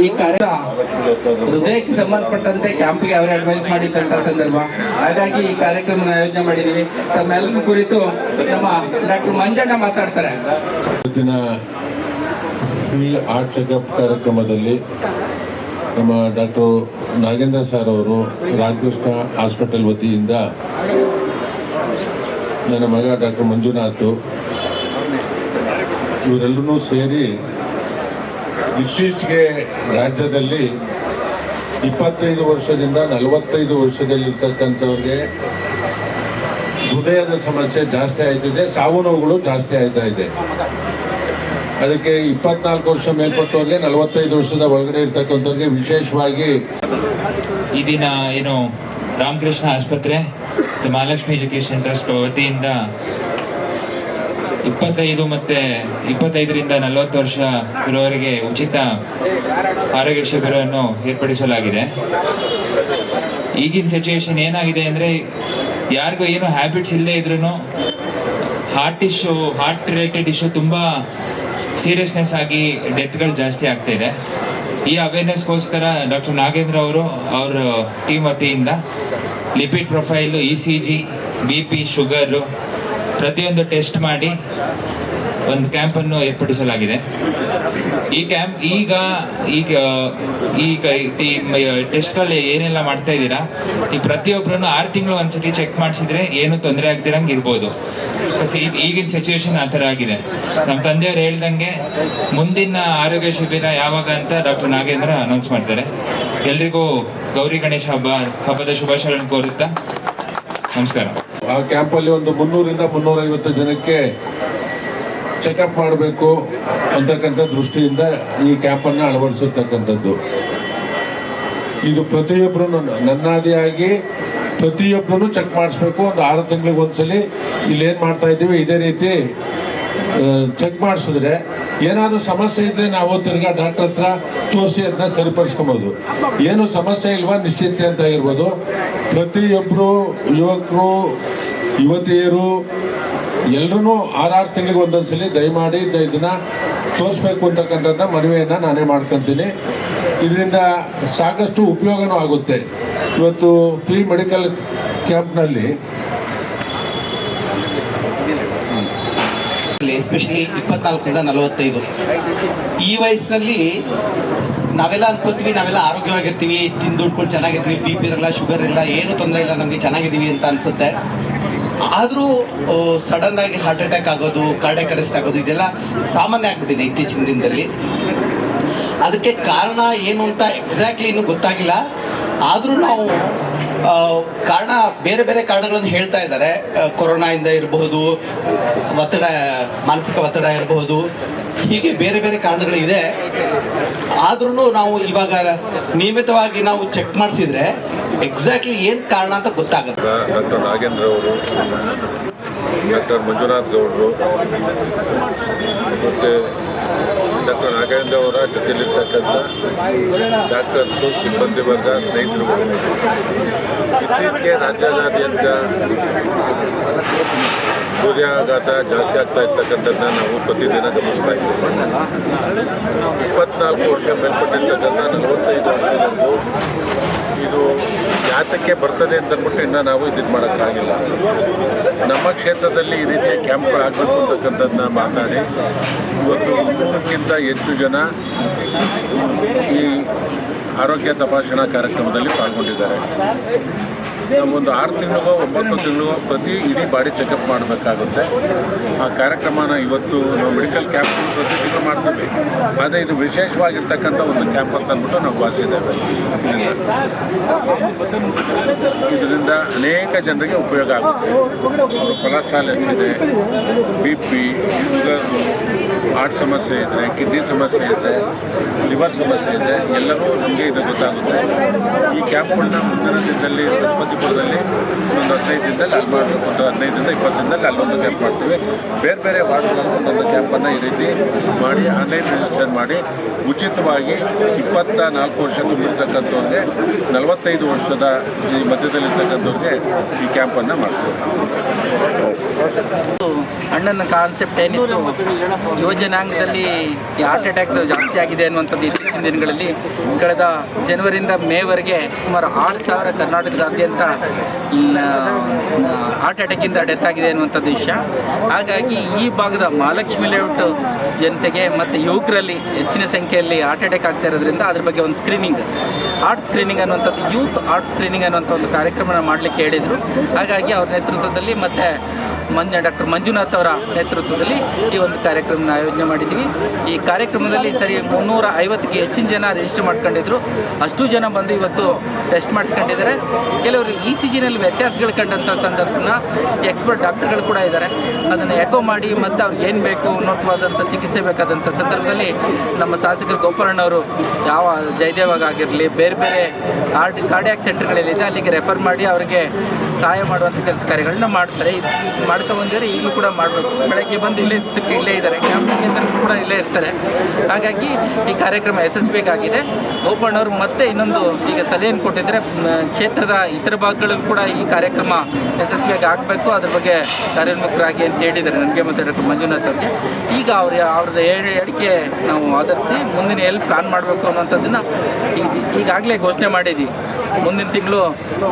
ಈ ಕಾರ್ಯ ಹೃದಯಕ್ಕೆ ಸಂಬಂಧಪಟ್ಟಂತೆ ಕ್ಯಾಂಪ್ಗೆ ಅವರೇ ಅಡ್ವೈಸ್ ಮಾಡಿದಂತ ಸಂದರ್ಭ. ಹಾಗಾಗಿ ಈ ಕಾರ್ಯಕ್ರಮನ ಆಯೋಜನೆ ಮಾಡಿದ್ದೀವಿ. ತಮ್ಮೆಲ್ಲರ ಕುರಿತು ನಮ್ಮ ಡಾಕ್ಟರ್ ಮಂಜಣ್ಣ ಮಾತಾಡ್ತಾರೆ. ಇವತ್ತಿನ ಆರ್ಟ್ ಚೆಕಪ್ ಕಾರ್ಯಕ್ರಮದಲ್ಲಿ ನಮ್ಮ ಡಾಕ್ಟರ್ ನಾಗೇಂದ್ರ ಸರ್ ಅವರು ರಾಮಕೃಷ್ಣ ಹಾಸ್ಪಿಟಲ್ ವತಿಯಿಂದ ನನ್ನ ಮಗ ಡಾಕ್ಟರ್ ಮಂಜುನಾಥ್, ಇವರೆಲ್ಲರೂ ಸೇರಿ ಇತ್ತೀಚೆಗೆ ರಾಜ್ಯದಲ್ಲಿ ಇಪ್ಪತ್ತೈದು ವರ್ಷದಿಂದ ನಲವತ್ತೈದು ವರ್ಷದಲ್ಲಿರ್ತಕ್ಕಂಥವ್ರಿಗೆ ಹೃದಯದ ಸಮಸ್ಯೆ ಜಾಸ್ತಿ ಆಯ್ತಿದೆ, ಸಾವು ನೋವುಗಳು ಜಾಸ್ತಿ ಆಯ್ತಾ ಇದೆ. ಅದಕ್ಕೆ ಇಪ್ಪತ್ನಾಲ್ಕು ವರ್ಷ ಮೇಲ್ಪಟ್ಟವ್ರಿಗೆ ನಲವತ್ತೈದು ವರ್ಷದ ಒಳಗಡೆ ಇರ್ತಕ್ಕಂಥವ್ರಿಗೆ ವಿಶೇಷವಾಗಿ ಈ ದಿನ ಏನು ರಾಮಕೃಷ್ಣ ಆಸ್ಪತ್ರೆ ಮತ್ತು ಮಹಾಲಕ್ಷ್ಮಿ ಎಜುಕೇಷನ್ ಟ್ರಸ್ಟ್ ವತಿಯಿಂದ ಇಪ್ಪತ್ತೈದು ಮತ್ತು ಇಪ್ಪತ್ತೈದರಿಂದ ನಲವತ್ತು ವರ್ಷ ಇರುವವರೆಗೆ ಉಚಿತ ಆರೋಗ್ಯ ಶಿಬಿರವನ್ನು ಏರ್ಪಡಿಸಲಾಗಿದೆ. ಈಗಿನ ಸಿಚುವೇಶನ್ ಏನಾಗಿದೆ ಅಂದರೆ ಯಾರಿಗೂ ಏನು ಹ್ಯಾಬಿಟ್ಸ್ ಇಲ್ಲದೇ ಇದ್ರೂ heart issue heart related issue ತುಂಬ ಸೀರಿಯಸ್ನೆಸ್ ಆಗಿ ಡೆತ್ಗಳು ಜಾಸ್ತಿ ಆಗ್ತಾ ಇದೆ. ಈ ಅವೇರ್ನೆಸ್ಗೋಸ್ಕರ ಡಾಕ್ಟರ್ ನಾಗೇಂದ್ರ ಅವರು ಅವರ ಟೀಮ್ ವತಿಯಿಂದ lipid profile E C G B P sugar ಪ್ರತಿಯೊಂದು ಟೆಸ್ಟ್ ಮಾಡಿ ಒಂದು ಕ್ಯಾಂಪನ್ನು ಏರ್ಪಡಿಸಲಾಗಿದೆ. ಈ ಕ್ಯಾಂಪ್ ಈಗ ಈಗ ಈಗ ಈ ಟೆಸ್ಟ್ಗಳು ಏನೆಲ್ಲ ಮಾಡ್ತಾ ಇದ್ದೀರಾ? ಈ ಪ್ರತಿಯೊಬ್ಬರನ್ನು ಆರು ತಿಂಗಳು ಒಂದ್ಸತಿ ಚೆಕ್ ಮಾಡಿಸಿದ್ರೆ ಏನು ತೊಂದರೆ ಆಗ್ದಿರಂಗೆ ಇರ್ಬೋದು. ಈಗಿನ ಸಿಚುವೇಶನ್ ಆ ಥರ ಆಗಿದೆ. ನಮ್ಮ ತಂದೆಯವರು ಹೇಳ್ದಂಗೆ ಮುಂದಿನ ಆರೋಗ್ಯ ಶಿಬಿರ ಯಾವಾಗ ಅಂತ ಡಾಕ್ಟರ್ ನಾಗೇಂದ್ರ ಅನೌನ್ಸ್ ಮಾಡ್ತಾರೆ. ಎಲ್ರಿಗೂ ಗೌರಿ ಗಣೇಶ ಹಬ್ಬ, ಹಬ್ಬದ ಶುಭಾಶಯಗಳನ್ನು ಕೋರುತ್ತಾ ನಮಸ್ಕಾರ. ಆ ಕ್ಯಾಂಪಲ್ಲಿ ಒಂದು ಮುನ್ನೂರಿಂದ ಮುನ್ನೂರೈವತ್ತು ಜನಕ್ಕೆ ಚೆಕಪ್ ಮಾಡಬೇಕು ಅಂತಕ್ಕಂಥ ದೃಷ್ಟಿಯಿಂದ ಈ ಕ್ಯಾಂಪನ್ನು ಅಳವಡಿಸತಕ್ಕಂಥದ್ದು. ಇದು ಪ್ರತಿಯೊಬ್ಬರು ನನ್ನಾದಿಯಾಗಿ ಪ್ರತಿಯೊಬ್ಬರೂ ಚೆಕ್ ಮಾಡಿಸ್ಬೇಕು. ಒಂದು ಆರು ತಿಂಗಳಿಗೆ ಒಂದ್ಸಲಿ ಇಲ್ಲಿ ಏನು ಮಾಡ್ತಾ ಇದ್ದೀವಿ, ಇದೇ ರೀತಿ ಚೆಕ್ ಮಾಡಿಸಿದ್ರೆ ಏನಾದರೂ ಸಮಸ್ಯೆ ಇದ್ದರೆ ನಾವು ತಿರ್ಗಾ ಡಾಕ್ಟರ್ ಹತ್ರ ತೋರಿಸಿ ಅದನ್ನ ಸರಿಪಡಿಸ್ಕೊಬೋದು. ಏನು ಸಮಸ್ಯೆ ಇಲ್ವಾ ನಿಶ್ಚಿಂತೆ ಅಂತ ಇರ್ಬೋದು ಪ್ರತಿಯೊಬ್ಬರು ಯುವಕರು, ಯುವತಿಯರು ಎಲ್ಲರೂ ಆರಾರು ತಿಂಗಳಿಗೆ ಒಂದೊಂದ್ಸಲಿ ದಯಮಾಡಿ ಇದ- ಇದನ್ನ ತೋರಿಸ್ಬೇಕು ಅಂತಕ್ಕಂಥದ್ದನ್ನ ಮನವಿಯನ್ನು ನಾನೇ ಮಾಡ್ಕೊತೀನಿ. ಇದರಿಂದ ಸಾಕಷ್ಟು ಉಪಯೋಗನೂ ಆಗುತ್ತೆ. ಇವತ್ತು ಫ್ರೀ ಮೆಡಿಕಲ್ ಕ್ಯಾಂಪ್ನಲ್ಲಿ ಎಸ್ಪೆಷಲಿ ಇಪ್ಪತ್ನಾಲ್ಕರಿಂದ ನಲವತ್ತೈದು. ಈ ವಯಸ್ಸಿನಲ್ಲಿ ನಾವೆಲ್ಲ ಅನ್ಕೋತೀವಿ, ನಾವೆಲ್ಲ ಆರೋಗ್ಯವಾಗಿರ್ತೀವಿ, ತಿಂದು ಉಟ್ಕೊಂಡು ಚೆನ್ನಾಗಿರ್ತೀವಿ, ಬಿ ಪಿ ಇರಲ್ಲ, ಶುಗರ್ ಇಲ್ಲ ಏನು ತೊಂದರೆ ಇಲ್ಲ, ನಮಗೆ ಚೆನ್ನಾಗಿದ್ದೀವಿ ಅಂತ ಅನ್ಸುತ್ತೆ. ಆದರೂ ಸಡನ್ ಆಗಿ ಹಾರ್ಟ್ ಅಟ್ಯಾಕ್ ಆಗೋದು ಕಾರ್ಡಿಯಾಕ್ ಅರೆಸ್ಟ್ ಆಗೋದು, ಇದೆಲ್ಲ ಸಾಮಾನ್ಯ ಆಗ್ಬಿಟ್ಟಿದೆ ಇತ್ತೀಚಿನ ದಿನದಲ್ಲಿ. ಅದಕ್ಕೆ ಕಾರಣ ಏನು ಅಂತ ಎಕ್ಸಾಕ್ಟ್ಲಿ ಇನ್ನೂ ಗೊತ್ತಾಗಿಲ್ಲ. ಆದರೂ ನಾವು ಕಾರಣ, ಬೇರೆ ಬೇರೆ ಕಾರಣಗಳನ್ನು ಹೇಳ್ತಾ ಇದ್ದಾರೆ. ಕೊರೋನಾಯಿಂದ ಇರಬಹುದು, ಒತ್ತಡ, ಮಾನಸಿಕ ಒತ್ತಡ ಇರಬಹುದು, ಹೀಗೆ ಬೇರೆ ಬೇರೆ ಕಾರಣಗಳಿದೆ. ಆದ್ರೂ ನಾವು ಇವಾಗ ನಿಯಮಿತವಾಗಿ ನಾವು ಚೆಕ್ ಮಾಡಿಸಿದ್ರೆ ಎಕ್ಸಾಕ್ಟ್ಲಿ ಏನು ಕಾರಣ ಅಂತ ಗೊತ್ತಾಗುತ್ತೆ ಡಾಕ್ಟರ್ ನಾಗೇಂದ್ರ ಅವರು, ಡಾಕ್ಟರ್ ಮಂಜುನಾಥ್ ಗೌಡರು, ಮತ್ತು ಡಾಕ್ಟರ್ ನಾಗೇಂದ್ರ ಅವರ ಜೊತೆಯಲ್ಲಿರ್ತಕ್ಕಂಥ ಡಾಕ್ಟರ್ಸು ಸಿಬ್ಬಂದಿ ವರ್ಗ ಸ್ನೇಹಿತರು ಇತ್ತೀಚೆಗೆ ರಾಜ್ಯದಾದ್ಯಂತ ಹೃದಯಾಘಾತ ಜಾಸ್ತಿ ಆಗ್ತಾ ಇರ್ತಕ್ಕಂಥದ್ದನ್ನ ನಾವು ಪ್ರತಿದಿನ ಗಮನಿಸ್ತಾ ಇದ್ದೀವಿ. ಇಪ್ಪತ್ನಾಲ್ಕು ವರ್ಷ ಮೇಲ್ಪಟ್ಟಿರ್ತಕ್ಕಂಥ ನಲವತ್ತೈದು ವರ್ಷದಲ್ಲೂ ಯಾತಕ್ಕೆ ಬರ್ತದೆ ಅಂತ ಅಂದ್ಬಿಟ್ಟು ಇನ್ನೂ ನಾವು ಇದನ್ನು ಮಾಡೋಕ್ಕಾಗಿಲ್ಲ ನಮ್ಮ ಕ್ಷೇತ್ರದಲ್ಲಿ ಈ ರೀತಿಯ ಕ್ಯಾಂಪ್ಗಳು ಆಗಬೇಕು ಅಂತಕ್ಕಂಥದ್ದನ್ನ ಮಾತಾಡಿ. ಇವತ್ತು ನೂರಕ್ಕಿಂತ ಹೆಚ್ಚು ಜನ ಈ ಆರೋಗ್ಯ ತಪಾಸಣಾ ಕಾರ್ಯಕ್ರಮದಲ್ಲಿ ಪಾಲ್ಗೊಂಡಿದ್ದಾರೆ. ನಾವೊಂದು ಆರು ತಿಂಗಳಿಗೋ ಒಂಬತ್ತು ತಿಂಗಳಿಗೋ ಪ್ರತಿ ಇಡೀ ಬಾಡಿ ಚೆಕಪ್ ಮಾಡಬೇಕಾಗುತ್ತೆ. ಆ ಕಾರ್ಯಕ್ರಮನ ಇವತ್ತು ನಾವು ಮೆಡಿಕಲ್ ಕ್ಯಾಂಪ್ ಪ್ರತಿ ಮಾಡ್ತೀವಿ. ಆದರೆ ಇದು ವಿಶೇಷವಾಗಿರ್ತಕ್ಕಂಥ ಒಂದು ಕ್ಯಾಂಪ್ ಅಂತ ಅಂದ್ಬಿಟ್ಟು ನಾವು ಭಾವಿಸಿದ್ದೇವೆ ಇದರಿಂದ ಅನೇಕ ಜನರಿಗೆ ಉಪಯೋಗ ಆಗುತ್ತೆ. ಕೊಲೆಸ್ಟ್ರಾಲ್ ಎಷ್ಟಿದೆ ಬಿ ಪಿ ಹಾರ್ಟ್ ಸಮಸ್ಯೆ ಇದೆ ಕಿಡ್ನಿ ಸಮಸ್ಯೆ ಇದೆ ಲಿವರ್ ಸಮಸ್ಯೆ ಇದೆ, ಎಲ್ಲವೂ ನಮಗೆ ಇದು ಗೊತ್ತಾಗುತ್ತೆ. ಈ ಕ್ಯಾಂಪ್ಗಳನ್ನ ಮುಂದಿನ ದಿನದಲ್ಲಿ ಬೃಹಸ್ಪತಿ ಜೋಶಿಪುರದಲ್ಲಿ ಒಂದು ಹದಿನೈದು ದಿನದಲ್ಲಿ ಅಲ್ಲಿ ಮಾಡಬೇಕು ಒಂದು ಹದಿನೈದರಿಂದ ಇಪ್ಪತ್ತು ಅಲ್ಲೊಂದು ಕ್ಯಾಂಪ್ ಮಾಡ್ತೀವಿ. ಬೇರೆ ಬೇರೆ ವಾರ್ಡ್ಗಳಲ್ಲಿ ಒಂದೊಂದು ಕ್ಯಾಂಪನ್ನು ಈ ರೀತಿ ಮಾಡಿ, ಆನ್ಲೈನ್ ರಿಜಿಸ್ಟರ್ ಮಾಡಿ ಉಚಿತವಾಗಿ ಇಪ್ಪತ್ತ ನಾಲ್ಕು ವರ್ಷ ತುಂಬಿರ್ತಕ್ಕಂಥವ್ರಿಗೆ ನಲವತ್ತೈದು ವರ್ಷದ ಈ ಮಧ್ಯದಲ್ಲಿರ್ತಕ್ಕಂಥವ್ರಿಗೆ ಈ ಕ್ಯಾಂಪನ್ನು ಮಾಡ್ತೀವಿ ಅಣ್ಣನ ಕಾನ್ಸೆಪ್ಟ್ ಏನಿತ್ತು? ಯೋಜನಾಂಗದಲ್ಲಿ ಹಾರ್ಟ್ ಅಟ್ಯಾಕ್ ಜಾಸ್ತಿ ಆಗಿದೆ ಅನ್ನುವಂಥದ್ದು ಇತ್ತೀಚಿನ ದಿನಗಳಲ್ಲಿ. ಕಳೆದ ಜನವರಿಯಿಂದ ಮೇವರೆಗೆ ಸುಮಾರು ಆರು ಸಾವಿರ ಕರ್ನಾಟಕದಾದ್ಯಂತ ಹಾರ್ಟ್ ಅಟ್ಯಾಕಿಂದ ಡೆತ್ ಆಗಿದೆ ಅನ್ನುವಂಥದ್ದು ವಿಷಯ ಹಾಗಾಗಿ ಈ ಭಾಗದ ಮಹಾಲಕ್ಷ್ಮಿ ಲೇಔಟ್ ಜನತೆಗೆ ಮತ್ತು ಯುವಕರಲ್ಲಿ ಹೆಚ್ಚಿನ ಸಂಖ್ಯೆಯಲ್ಲಿ ಹಾರ್ಟ್ ಅಟ್ಯಾಕ್ ಆಗ್ತಾ ಇರೋದ್ರಿಂದ ಅದ್ರ ಬಗ್ಗೆ ಒಂದು ಸ್ಕ್ರೀನಿಂಗ್ ಆರ್ಟ್ ಸ್ಕ್ರೀನಿಂಗ್ ಅನ್ನುವಂಥದ್ದು ಯೂತ್ ಆರ್ಟ್ ಸ್ಕ್ರೀನಿಂಗ್ ಅನ್ನುವಂಥ ಒಂದು ಕಾರ್ಯಕ್ರಮನ ಮಾಡಲಿಕ್ಕೆ ಹೇಳಿದರು. ಹಾಗಾಗಿ ಅವ್ರ ನೇತೃತ್ವದಲ್ಲಿ ಮತ್ತು ಮಂಜ ಡಾಕ್ಟರ್ ಮಂಜುನಾಥ್ ಅವರ ನೇತೃತ್ವದಲ್ಲಿ ಈ ಒಂದು ಕಾರ್ಯಕ್ರಮನ ಆಯೋಜನೆ ಮಾಡಿದ್ದೀವಿ. ಈ ಕಾರ್ಯಕ್ರಮದಲ್ಲಿ ಸರಿ ಮುನ್ನೂರ ಐವತ್ತಕ್ಕೆ ಹೆಚ್ಚಿನ ಜನ ರಿಜಿಸ್ಟರ್ ಮಾಡ್ಕೊಂಡಿದ್ರು. ಅಷ್ಟು ಜನ ಬಂದು ಇವತ್ತು ಟೆಸ್ಟ್ ಮಾಡಿಸ್ಕೊಂಡಿದ್ದಾರೆ. ಕೆಲವರು ಇ ಸಿ ಜಿನಲ್ಲಿ ವ್ಯತ್ಯಾಸಗಳು ಕಂಡಂಥ ಸಂದರ್ಭನ ಎಕ್ಸ್ಪರ್ಟ್ ಡಾಕ್ಟರ್ಗಳು ಕೂಡ ಇದ್ದಾರೆ. ಅದನ್ನು ಎಕೋ ಮಾಡಿ ಮತ್ತು ಅವ್ರಿಗೆ ಏನು ಬೇಕು ಉನ್ನತವಾದಂಥ ಚಿಕಿತ್ಸೆ ಬೇಕಾದಂಥ ಸಂದರ್ಭದಲ್ಲಿ ನಮ್ಮ ಶಾಸಕರು ಗೋಪಾಲಣ್ಣವರು ಯಾವ ಜಯದೇವಾಗಿರಲಿ ಬೇರೆ ಬೇರೆ ಕಾರ್ಡ್ ಕಾರ್ಡಿಯಾಕ್ ಸೆಂಟರ್ಗಳಲ್ಲಿದೆ ಅಲ್ಲಿಗೆ ರೆಫರ್ ಮಾಡಿ ಅವರಿಗೆ ಸಹಾಯ ಮಾಡುವಂಥ ಕೆಲಸ ಕಾರ್ಯಗಳನ್ನ ಮಾಡ್ತಾರೆ. ಇದು ಮಾಡ್ಕೊಂಬಂದಿದ್ದಾರೆ ಈಗಲೂ ಕೂಡ ಮಾಡಬೇಕು. ಬೆಳಗ್ಗೆ ಬಂದು ಇಲ್ಲೇ ಇದ್ದಕ್ಕೆ ಇಲ್ಲೇ ಇದ್ದಾರೆ. ಕ್ಯಾಂಪ್ ಕೇಂದ್ರಕ್ಕೂ ಕೂಡ ಇಲ್ಲೇ ಇರ್ತಾರೆ. ಹಾಗಾಗಿ ಈ ಕಾರ್ಯಕ್ರಮ ಯಶಸ್ವಿಯಾಗಿದೆ. ಗೋಪಣ್ಣವರು ಮತ್ತೆ ಇನ್ನೊಂದು ಈಗ ಸಲಹೆಯನ್ನು ಕೊಟ್ಟಿದ್ದರೆ. ಕ್ಷೇತ್ರದ ಇತರ ಭಾಗಗಳಲ್ಲೂ ಕೂಡ ಈ ಕಾರ್ಯಕ್ರಮ ಯಶಸ್ವಿಯಾಗಿ ಆಗಬೇಕು. ಅದ್ರ ಬಗ್ಗೆ ಕಾರ್ಯೋನ್ಮುಖರಾಗಿ ಅಂತ ಹೇಳಿದ್ದಾರೆ ನನಗೆ ಮತ್ತು ಡಾಕ್ಟರ್ ಮಂಜುನಾಥ್ ಅವರಿಗೆ. ಈಗ ಅವ್ರ ಅವ್ರದ್ದು ಹೇಳಿ ಹೇಳಿಕೆ ನಾವು ಆಧರಿಸಿ ಮುಂದಿನ ಎಲ್ಲಿ ಪ್ಲಾನ್ ಮಾಡಬೇಕು ಅನ್ನೋಂಥದ್ದನ್ನು ಈಗ ಈಗಾಗಲೇ ಘೋಷಣೆ ಮಾಡಿದ್ವಿ. ಮುಂದಿನ ತಿಂಗಳು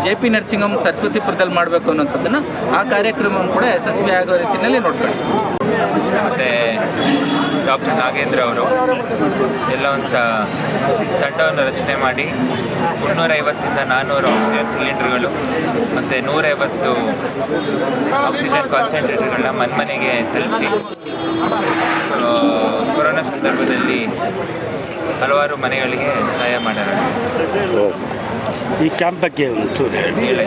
ಜೆ ಪಿ ನರ್ಸಿಂಗ್ ಸರಸ್ವತಿಪುರದಲ್ಲಿ ಮಾಡಬೇಕು ಅನ್ನೋಂಥದ್ದನ್ನು ಆ ಕಾರ್ಯಕ್ರಮವನ್ನು ಕೂಡ ಯಶಸ್ವಿ ಆಗೋ ರೀತಿಯಲ್ಲಿ ನೋಡ್ಕೊಳ್ತೀವಿ ಮತ್ತು ಡಾಕ್ಟರ್ ನಾಗೇಂದ್ರ ಅವರು ಎಲ್ಲ ಒಂದು ತಂಡವನ್ನು ರಚನೆ ಮಾಡಿ ಮುನ್ನೂರೈವತ್ತಿಂದ ನಾನ್ನೂರು ಆಕ್ಸಿಜನ್ ಸಿಲಿಂಡರ್ಗಳು ಮತ್ತು ನೂರೈವತ್ತು ಆಕ್ಸಿಜನ್ ಕಾನ್ಸಂಟ್ರೇಟರ್ಗಳನ್ನ ಮನ್ಮನೆಗೆ ತಲುಪಿಸಿ. ಕೊರೋನಾ ಸಂದರ್ಭದಲ್ಲಿ ಹಲವಾರು ಮನೆಗಳಿಗೆ ಸಹಾಯ ಮಾಡಿದ್ದಾರೆ ಈ ಕ್ಯಾಂಪ್ ಬಗ್ಗೆ ಒಂಚೂರು ಹೇಳಿ.